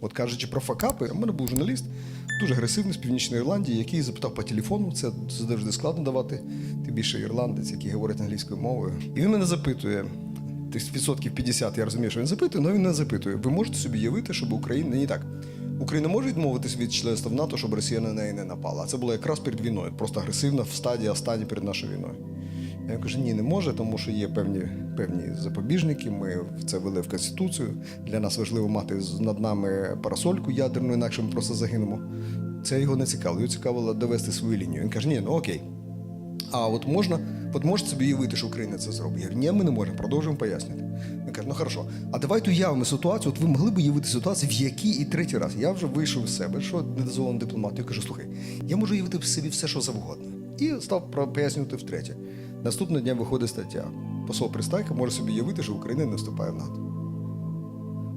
От кажучи про факапи, у мене був журналіст, дуже агресивний з Північної Ірландії, який запитав по телефону, це завжди складно давати. Ти більше ірландець, який говорить англійською мовою. І він мене запитує. Десь відсотків 50, я розумію, що він запитує, але він не запитує. Ви можете собі уявити, щоб Україна не так. Україна може відмовитись від членства в НАТО, щоб Росія на неї не напала. А це було якраз перед війною, просто агресивна в стадії останній перед нашою війною. Я кажу, ні, не може, тому що є певні, певні запобіжники. Ми це ввели в Конституцію. Для нас важливо мати над нами парасольку ядерну, інакше ми просто загинемо. Це його не цікавило. Його цікавило довести свою лінію. Він каже, ні, ну окей. А от можна, от можете собі уявити, що Україна це зробить. Я говорю, ні, ми не можемо, продовжуємо пояснювати. Він каже, ну хорошо, а давайте уявимо ситуацію. От ви могли б уявити ситуацію, в якій і третій раз. Я вже вийшов з себе, що не дозволено дипломату. Я кажу, слухай, я можу уявити в собі все, що завгодно. І став пояснювати втретє. Наступного дня виходить стаття. Посол Пристайка може собі уявити, що Україна не вступає в НАТО.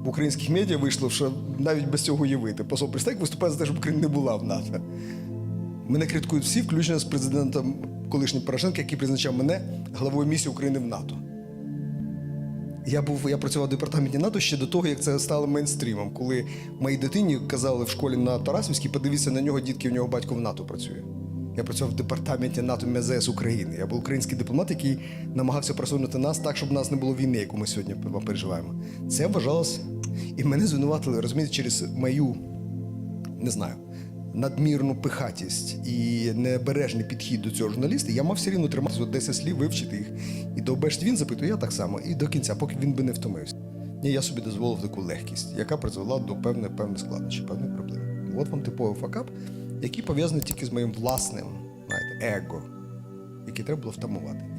В українських медіа вийшло, що навіть без цього уявити. Посол Пристайка виступає за те, щоб Україна не була в НАТО. Мене критикують всі, включно з президентом колишнім Порошенка, який призначав мене главою місії України в НАТО. Я був, я працював в департаменті НАТО ще до того, як це стало мейнстрімом. Коли моїй дитині казали в школі на Тарасівській, подивіться на нього, дітки, в нього батько в НАТО працює. Я працював в департаменті НАТО МЗС України. Я був український дипломат, який намагався просунути нас так, щоб у нас не було війни, яку ми сьогодні переживаємо. Це вважалось. І мене звинуватили, розумієте, через мою не знаю, надмірну пихатість і небережний підхід до цього журналіста, я мав все рівно тримати 10 слів, вивчити їх. І до обешт він запитує, я так само, і до кінця, поки він би не втомився. Ні, я собі дозволив таку легкість, яка призвела до певних певних складнощів, певних проблем. От вам типовий факап, який пов'язані тільки з моїм власним знаєте, его, яке треба було втамувати.